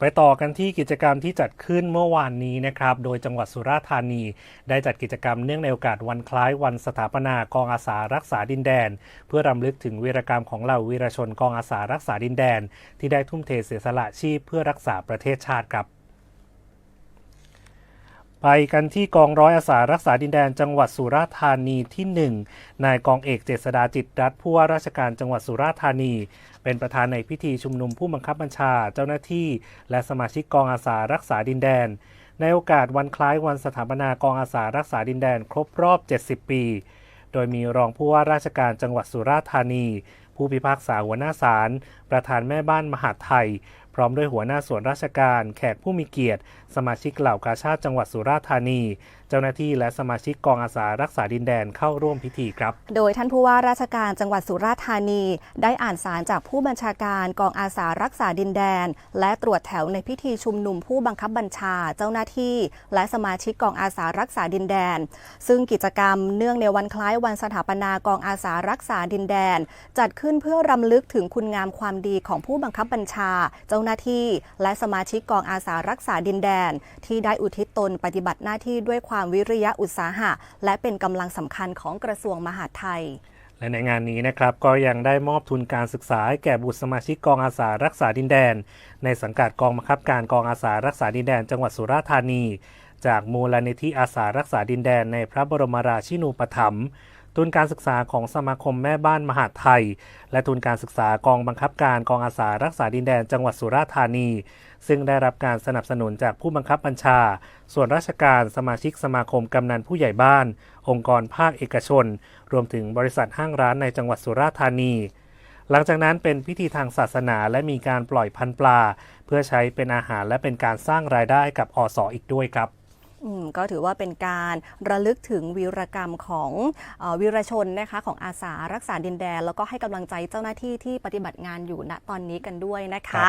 ไปต่อกันที่กิจกรรมที่จัดขึ้นเมื่อวานนี้นะครับ โดยจังหวัดสุราษฎร์ธานี ได้จัดกิจกรรมเนื่องในโอกาสวันคล้ายวันสถาปนากองอาสารักษาดินแดน เพื่อรำลึกถึงวีรกรรมของเหล่าวีรชนกองอาสารักษาดินแดน ที่ได้ทุ่มเทเสียสละชีพเพื่อรักษาประเทศชาติครับ ไปกันที่กองร้อยอาสารักษาดินแดนจังหวัดสุราษฎร์ธานีที่ 1 นายกองเอกเจษดาจิตรัตน์ผู้ว่าราชการจังหวัดสุราษฎร์ธานี เป็นประธานในพิธีชุมนุมผู้บังคับบัญชาเจ้าหน้าที่ และสมาชิกกองอาสารักษาดินแดน ในโอกาสวันคล้ายวันสถาปนากองอาสารักษาดินแดนครบรอบ 70 ปี โดยมีรองผู้ว่าราชการจังหวัดสุราษฎร์ธานี ผู้พิพากษาหัวหน้าศาลประธานแม่บ้านมหาไทย พร้อมด้วยหัวหน้าส่วนราชการ แขกผู้มีเกียรติ สมาชิกเหล่ากาชาติจังหวัดสุราษฎร์ธานีเจ้าหน้าที่และสมาชิกกองอาสารักษาดินแดนเข้าร่วมพิธีครับ โดยท่านผู้ว่าราชการจังหวัดสุราษฎร์ธานี ได้อ่านสารจากผู้บัญชาการกองอาสารักษาดินแดน และตรวจแถวในพิธีชุมนุมผู้บังคับบัญชาเจ้าหน้าที่ และสมาชิกกองอาสารักษาดินแดน ซึ่งกิจกรรมเนื่องในวันคล้ายวันสถาปนากองอาสารักษาดินแดน จัดขึ้นเพื่อรำลึกถึงคุณงามความดีของผู้บังคับบัญชา เจ้าหน้าที่ และสมาชิกกองอาสารักษาดินแดน ที่ได้อุทิศตนปฏิบัติหน้าที่ด้วยความวิริยะอุตสาหะ และเป็นกำลังสำคัญของกระทรวงมหาดไทยและในงานนี้นะครับก็ยังได้มอบทุนการศึกษาให้แก่บุตรสมาชิกกองอาสารักษาดินแดน ในสังกัดกองบังคับการกองอาสารักษาดินแดน จังหวัดสุราษฎร์ธานี จากมูลนิธิอาสารักษาดินแดน ในพระบรมราชินูปถัมภ์ ทุนการศึกษาของสมาคมแม่บ้านมหาดไทย และทุนการศึกษากองบังคับการกองอาสารักษาดินแดนจังหวัดสุราษฎร์ธานี ซึ่งได้รับการสนับสนุนจากผู้บังคับบัญชา ส่วนราชการสมาชิกสมาคมกำนันผู้ใหญ่บ้าน องค์กรภาคเอกชน รวมถึงบริษัทห้างร้านในจังหวัดสุราษฎร์ธานีหลังจากนั้นเป็นพิธีทางศาสนาและมีการปล่อยพันปลา เพื่อใช้เป็นอาหารและเป็นการสร้างรายได้กับอสออีกด้วยครับ ก็ถือว่าเป็นการระลึกถึงวีรกรรมของอวีรชนนะคะของอาสารักษาดินแดน แล้วก็ให้กำลังใจเจ้าหน้าที่ที่ปฏิบัติงานอยู่ณตอนนี้กันด้วยนะครัคะ